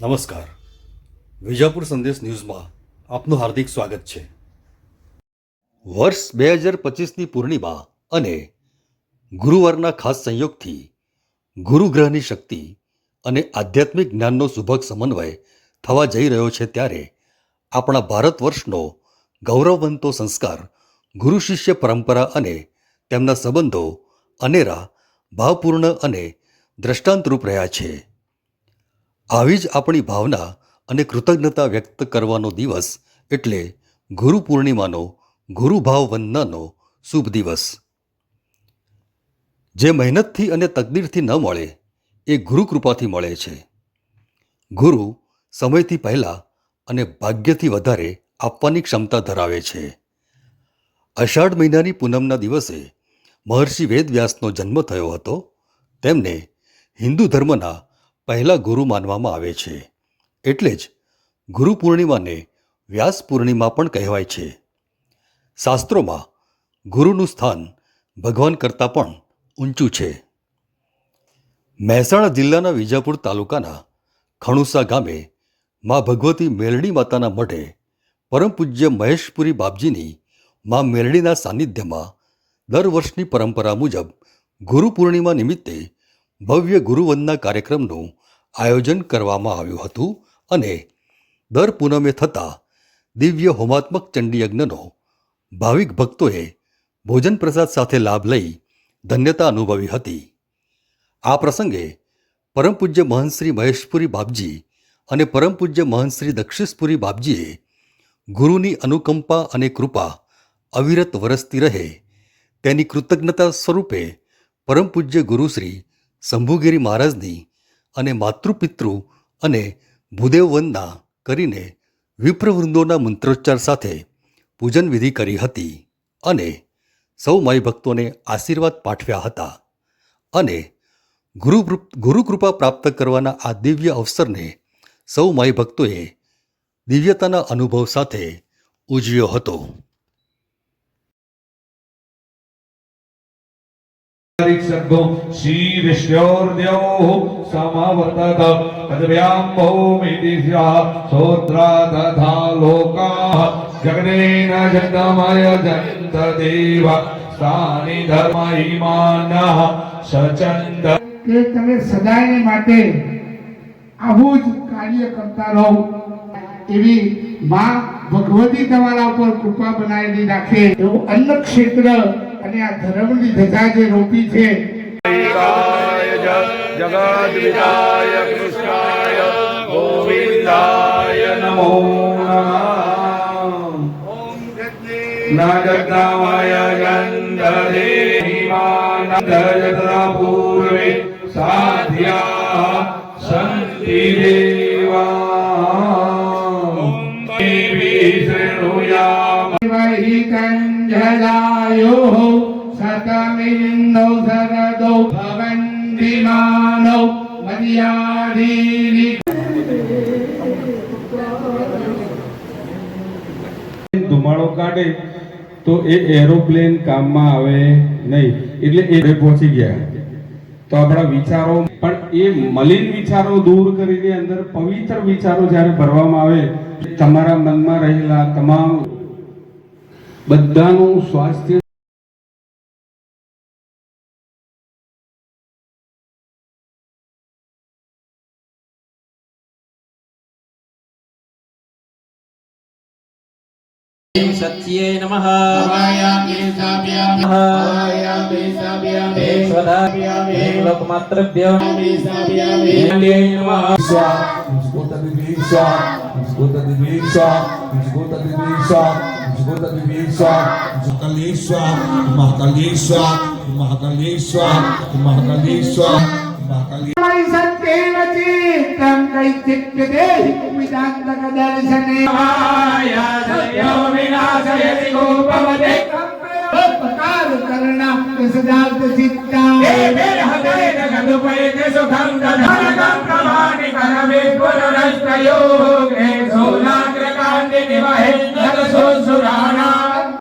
નમસ્કાર. વિજાપુર સંદેશ ન્યૂઝમાં આપનું હાર્દિક સ્વાગત છે. વર્ષ બે હજાર પચીસની પૂર્ણિમા અને ગુરુવારના ખાસ સંયોગથી ગુરુગ્રહની શક્તિ અને આધ્યાત્મિક જ્ઞાનનો સુભગ સમન્વય થવા જઈ રહ્યો છે ત્યારે આપણા ભારત વર્ષનો ગૌરવવંતો સંસ્કાર, ગુરુ શિષ્ય પરંપરા અને તેમના સંબંધો અનેરા ભાવપૂર્ણ અને દ્રષ્ટાંતરૂપ રહ્યા છે. આવી જ આપણી ભાવના અને કૃતજ્ઞતા વ્યક્ત કરવાનો દિવસ એટલે ગુરુ પૂર્ણિમાનો ગુરુભાવ વંદનાનો શુભ દિવસ. જે મહેનતથી અને તકદીરથી ન મળે, એ ગુરુ કૃપાથી મળે છે. ગુરુ સમયથી પહેલાં અને ભાગ્યથી વધારે આપવાની ક્ષમતા ધરાવે છે. અષાઢ મહિનાની પૂનમના દિવસે મહર્ષિ વેદવ્યાસનો જન્મ થયો હતો. તેમને હિન્દુ ધર્મના પહેલા ગુરુ માનવામાં આવે છે. એટલે જ ગુરુ પૂર્ણિમાને વ્યાસ પૂર્ણિમા પણ કહેવાય છે. શાસ્ત્રોમાં ગુરુનું સ્થાન ભગવાન કરતાં પણ ઊંચું છે. મહેસાણા જિલ્લાના વિજાપુર તાલુકાના ખણુસા ગામે મા ભગવતી મેલડી માતાના મઢે પરમ પૂજ્ય મહેશપુરી બાપજીની મા મેલડીના સાનિધ્યમાં દર વર્ષની પરંપરા મુજબ ગુરુ પૂર્ણિમા નિમિત્તે ભવ્ય ગુરુવંદના કાર્યક્રમનું આયોજન કરવામાં આવ્યું હતું અને દર પૂનમે થતા દિવ્ય હોમાત્મક ચંડીયજ્ઞનો ભાવિક ભક્તોએ ભોજન પ્રસાદ સાથે લાભ લઈ ધન્યતા અનુભવી હતી. આ પ્રસંગે પરમ પૂજ્ય મહેશપુરી બાપજી અને પરમ પૂજ્ય દક્ષિષપુરી બાપજીએ ગુરુની અનુકંપા અને કૃપા અવિરત વરસતી રહે તેની કૃતજ્ઞતા સ્વરૂપે પરમ પૂજ્ય ગુરુશ્રી શંભુગીરી મહારાજની અને માતૃપિતૃ અને ભૂદેવ વંદના કરીને વિપ્રવૃંદોના મંત્રોચ્ચાર સાથે પૂજન વિધિ કરી હતી અને સૌ માઈ ભક્તોને આશીર્વાદ પાઠવ્યા હતા અને ગુરુ ગુરુકૃપા પ્રાપ્ત કરવાના આ દિવ્ય અવસરને સૌ માઈ ભક્તોએ દિવ્યતાના અનુભવ સાથે ઉજવ્યો હતો. सर्गो शीर्ष्योर्द्योः समवर्तत पदव्याम्भौमिति स्याः सोत्रा तथा लोकाः जगदेन जगदमय जन्तदेव स्थानि धर्म इमानः सचन्द કે તમે સદાયને માટે આવું જ કાર્ય કરતા રહો એવી માં ભગવતી તમારા ઉપર કૃપા બનાવેલી રાખે એવું અન્ન ક્ષેત્ર અને આ ધર્મની ધજા જે રોપી છે જગત વિદાય કૃષ્ણાય સાધ્યા ભવન્તિ મર્યાદી ધુમાડો કાઢે તો એ એરોપ્લેન કામમાં આવે નહીં. એટલે એ પહોંચી ગયા. તો આપણા વિચારો, પણ એ મલિન વિચારો દૂર કરીને અંદર પવિત્ર વિચારો જ્યારે ભરવામાં આવે, તમારા મનમાં રહેલા તમામ બધાનું સ્વાસ્થ્ય सत्ये नमः लोकमात्रभ्य नमः Escuta de bicha, escuta de bicha, escuta de bicha, escuta de bicha, Mahakalisa, Mahakalisa, Mahakalisa, Mahakalisa, Mahakalisa. સત્યેવચિત્તં કૈચિત્યતે વિદાંતકદર્શને વિનાશયતિ ગોપવદે પકાર કરણા સદાર્થ ચિત્તા સુખમ દધનકમ પ્રમાણિ કરમે પુરરસ્તયોગે સોલાગ્રકાંડે નિવહે